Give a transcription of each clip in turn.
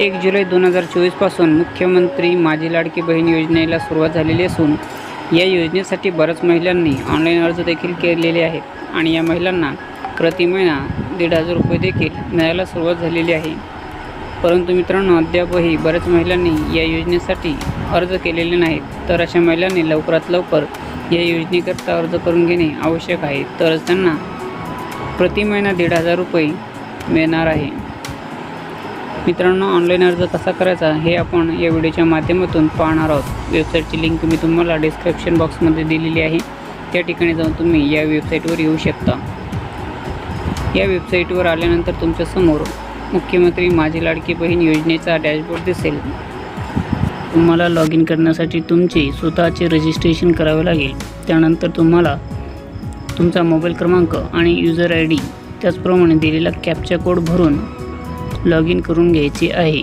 एक जुलै दोन हजार चोवीसपासून मुख्यमंत्री माझी लाडकी बहीण योजनेला सुरुवात झालेली असून या योजनेसाठी बऱ्याच महिलांनी ऑनलाईन अर्ज देखील केलेले आहेत आणि या महिलांना प्रति महिना दीड हजार रुपये देखील मिळायला सुरुवात झालेली आहे. परंतु मित्रांनो अद्यापही बऱ्याच महिलांनी या योजनेसाठी अर्ज केलेले नाहीत. तर अशा महिलांनी लवकरात लवकर या योजनेकरता अर्ज करून घेणे आवश्यक आहे. तरच त्यांना प्रति महिना दीड हजार रुपये मिळणार आहे. मित्रांनो ऑनलाईन अर्ज कसा करायचा हे आपण या व्हिडिओच्या माध्यमातून पाहणार आहोत. वेबसाईटची लिंक मी तुम्हाला डिस्क्रिप्शन बॉक्समध्ये दिलेली आहे. त्या ठिकाणी जाऊन तुम्ही या वेबसाईटवर येऊ शकता. या वेबसाईटवर आल्यानंतर तुमच्यासमोर मुख्यमंत्री माझी लाडकी बहीण योजनेचा डॅशबोर्ड दिसेल. तुम्हाला लॉग इन करण्यासाठी तुमचे स्वतःचे रजिस्ट्रेशन करावे लागेल. त्यानंतर तुम्हाला तुमचा मोबाईल क्रमांक आणि युजर आय डी त्याचप्रमाणे दिलेला कॅपचा कोड भरून लॉग इन करून घ्यायचे आहे.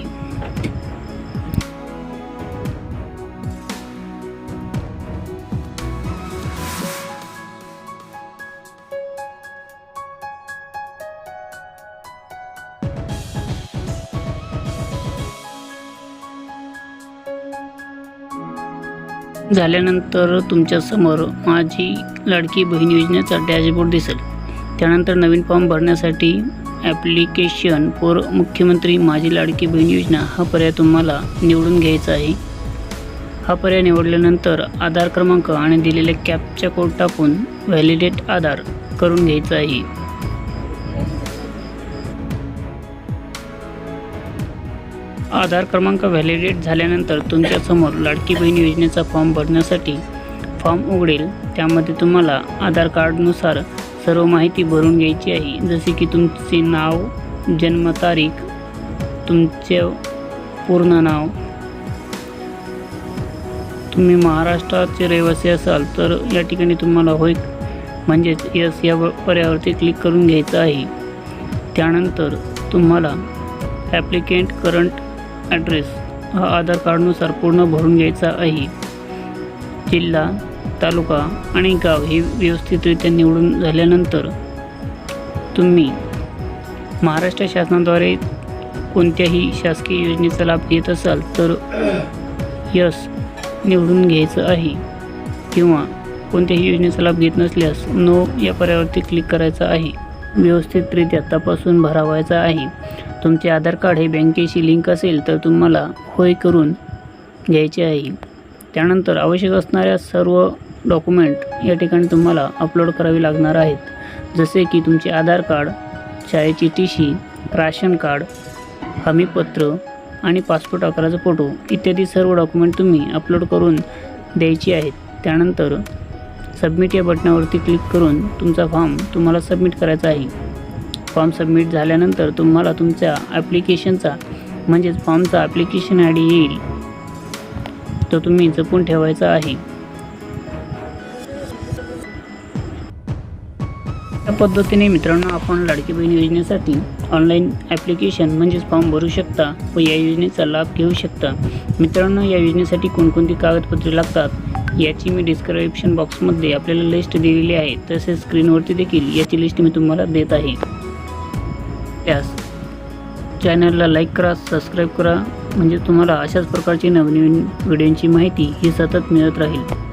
झाल्यानंतर तुमच्यासमोर माझी लाडकी बहीण योजनेचा डॅशबोर्ड दिसेल. त्यानंतर नवीन फॉर्म भरण्यासाठी ॲप्लिकेशन फॉर मुख्यमंत्री माझी लाडकी बहीण योजना. हा पर्याय तुम्हाला निवडून घ्यायचा आहे. हा पर्याय निवडल्यानंतर आधार क्रमांक आणि दिलेले कॅपचा कोड टाकून व्हॅलिडेट आधार करून घ्यायचा आहे. आधार क्रमांक व्हॅलिडेट झाल्यानंतर तुमच्यासमोर लाडकी बहीण योजनेचा फॉर्म भरण्यासाठी फॉर्म उघडेल. त्यामध्ये तुम्हाला आधार कार्डनुसार सर्व माहिती भरून घ्यायची आहे. जसे की तुमचे नाव जन्मतारीख तुमचे पूर्ण नाव. तुम्ही महाराष्ट्राचे रहिवासी असाल तर या ठिकाणी तुम्हाला होय म्हणजेच यस या पर्यावरती क्लिक करून घ्यायचं आहे. त्यानंतर तुम्हाला ॲप्लिकेंट करंट ॲड्रेस हा आधार कार्डनुसार पूर्ण भरून घ्यायचा आहे. जिल्हा तालुका आणि गाव हे व्यवस्थितरित्या निवडून झाल्यानंतर तुम्ही महाराष्ट्र शासनाद्वारे कोणत्याही शासकीय योजनेचा लाभ घेत असाल तर यस निवडून घ्यायचं आहे. किंवा कोणत्याही योजनेचा लाभ घेत नसल्यास नो या पर्यावरती क्लिक करायचं आहे. व्यवस्थितरित्या तपासून भरावायचा आहे. तुमचे आधार कार्ड हे बँकेशी लिंक असेल तर तुम्हाला होय करून घ्यायचे आहे. त्यानंतर आवश्यक असणाऱ्या सर्व डॉक्युमेंट या ठिकाणी तुम्हाला अपलोड करावी लागणार आहेत. जसे की तुमचे आधार कार्ड शाळेची टी शी राशन कार्ड हमीपत्र आणि पासपोर्ट आकाराचा फोटो इत्यादी सर्व डॉक्युमेंट तुम्ही अपलोड करून द्यायची आहेत. त्यानंतर सबमिट या बटनावरती क्लिक करून तुमचा फॉर्म तुम्हाला सबमिट करायचा आहे. फॉर्म सबमिट झाल्यानंतर तुम्हाला तुमच्या ॲप्लिकेशनचा म्हणजेच फॉर्मचा ॲप्लिकेशन आय डी येईल. तो तुम्ही जपून ठेवायचा आहे. या पद्धतीने मित्रांनो आपण लाडकी बहीण योजनेसाठी ऑनलाईन ॲप्लिकेशन म्हणजेच फॉर्म भरू शकता व या योजनेचा लाभ घेऊ शकता. मित्रांनो या योजनेसाठी कोणकोणती कागदपत्रे लागतात याची मी डिस्क्रिप्शन बॉक्समध्ये आपल्याला लिस्ट दिलेली आहे. तसेच स्क्रीनवरती देखील याची लिस्ट मी तुम्हाला देत आहे. त्यास चॅनलला लाईक करा सबस्क्राईब करा म्हणजे तुम्हाला अशाच प्रकारची नवनवीन व्हिडिओंची माहिती ही सतत मिळत राहील.